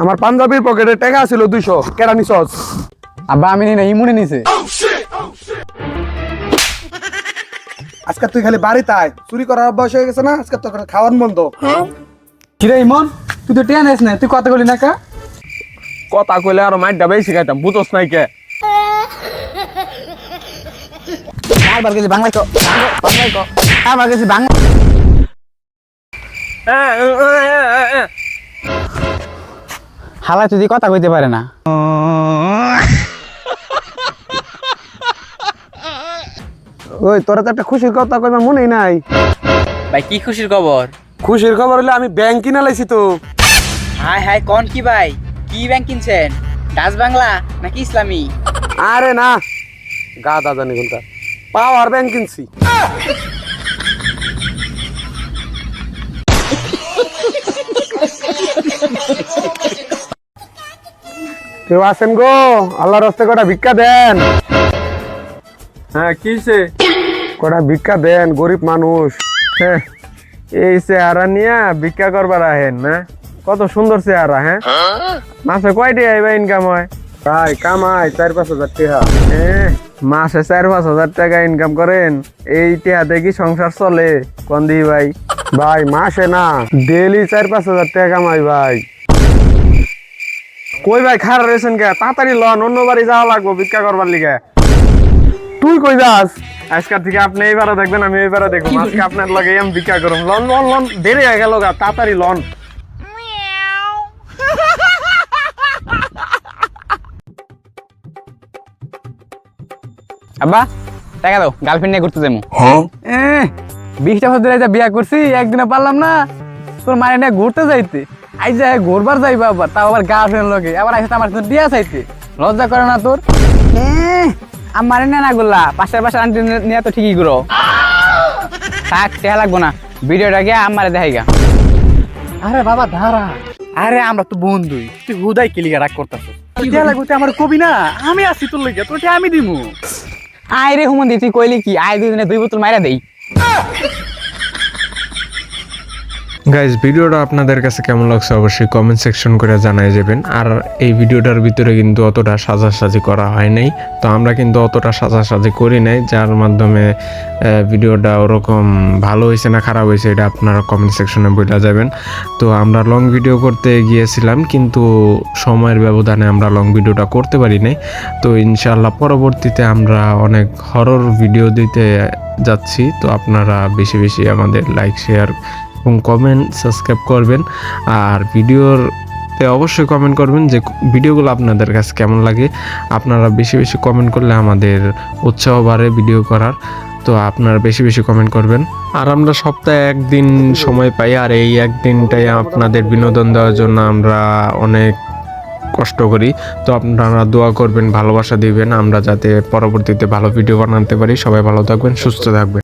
আমার পাঞ্জাবির পকেটে টাকা ছিল দুইশো কেরানি সস। আব্বা আমি নি ইমুনে নিছে। আজকে তুই খালি বাড়িতে আয় চুরি করার অভ্যাস হয়ে গেছে না? আজকে তোর খাওয়ান বন্ধ কিরে ইমন? তুই তো টেন না তুই কথা বলি না কা? কথা কইলে আর মাইট ডাবাই শিখাইতাম বুঝোস নাই কে? চারবার গেছি বাংলায় কো বাংলায় কো চারবার গেছি বাংলা হালা যদি কথা কইতে পারে না। ওই তোরা তো একটা খুশির কথা কইবার মনেই নাই। ভাই কি খুশির খবর? খুশির খবর হলে আমি ব্যাংক কিনে লাইছি তো। হাই হাই কোন কি ভাই? কি ব্যাংক কিনছেন? ডাচ বাংলা নাকি ইসলামী? আরে না গা দাদা নি কোনটা। পাওয়ার ব্যাংক কিনছি। কেউ আছেন গো? আল্লাহর রাস্তে কটা ভিক্ষা দেন। হ্যাঁ কিসে কটা ভিক্ষা দেন গরিব মানুষ। হ্যাঁ, এই চেহারা নিয়ে ভিক্ষা করবার আহেন না? কত সুন্দর চেহারা হ্যাঁ? মাসে কয়টি আইবা ইনকাম হয়? ভাই কামাই চার পাঁচ হাজার টাকা। মাসে চার পাঁচ হাজার টাকা ইনকাম করেন। এই টিহাতে কি সংসার চলে। কোন দি ভাই? ভাই, মাসে না ডেলি চার পাঁচ হাজার টাকা কামাই ভাই। কই ভাই, খারাপ রয়েছেন কে? তাড়াতাড়ি লন, অন্য বাড়ি যাওয়া লাগবো, ভিক্ষা করবার লিগে। তুই কই যাস? আজকাল থেকে আপনি এইবারও দেখবেন, আমি এইবারও দেখব। আজকে আপনার লগে আমি ভিক্ষা করুম লন লন লন, দেরি হয়ে গেল তাড়াতাড়ি লন। আব্বা টাকা দাও গার্লফ্রেন্ড নিয়ে ঘুরতে যাব হ্যাঁ? বিশটা বছর ধরে বিয়া করছি একদিনে পারলাম না। তোর মায়ের নিয়ে ঘুরতে যাইতে। আই যা ঘুরবার যাইবা আবার তাও আবার গার্লফ্রেন্ড লোকে আবার আইসে আমার সাথে বিয়া চাইতে। লজ্জা করে না তোর? আমার নিয়ে না গুলা পাশের পাশে আন্টি নিয়ে তো ঠিকই ঘুরো। থাক টেহা লাগবো না। ভিডিওটা গিয়ে আমার দেখাই গা আরে বাবা ধারা আরে আমরা তো বন্ধুই। তুই হুদাই কিলিগা রাগ লাগবে তুই আমার কবি না। আমি আছি তোর লইগা তোর আমি দিমু। আয় রে হুমন্দি তুই কইলি কি? আয় দুই দিনে দুই বোতল মাইরা দেই। গাইজ ভিডিওটা আপনাদের কাছে কেমন লাগছে অবশ্যই কমেন্ট সেকশন করে জানাই যাবেন আর এই ভিডিওটার ভিতরে কিন্তু অতটা সাজাসাজি করা হয় নাই। তো আমরা কিন্তু অতটা সাজাসাজি করি নাই, যার মাধ্যমে ভিডিওটা ওরকম ভালো হয়েছে না খারাপ হয়েছে এটা আপনারা কমেন্ট সেকশনে বলে যাবেন। তো আমরা লং ভিডিও করতে গিয়েছিলাম, কিন্তু সময়ের ব্যবধানে আমরা লং ভিডিওটা করতে পারি নাই। তো ইনশাল্লাহ পরবর্তীতে আমরা অনেক হরর ভিডিও দিতে যাচ্ছি। তো আপনারা বেশি বেশি আমাদের লাইক শেয়ার এবং কমেন্ট সাবস্ক্রাইব করবেন। আর ভিডিওর অবশ্যই কমেন্ট করবেন যে ভিডিওগুলো আপনাদের কাছে কেমন লাগে। আপনারা বেশি বেশি কমেন্ট করলে আমাদের উৎসাহ বাড়ে ভিডিও করার। তো আপনারা বেশি বেশি কমেন্ট করবেন। আর আমরা সপ্তাহে একদিন সময় পাই, আর এই একদিনটাই আপনাদের বিনোদন দেওয়ার জন্য আমরা অনেক কষ্ট করি। তো আপনারা দোয়া করবেন, ভালোবাসা দিবেন। আমরা যাতে পরবর্তীতে ভালো ভিডিও বানাতে পারি। সবাই ভালো থাকবেন, সুস্থ থাকবেন।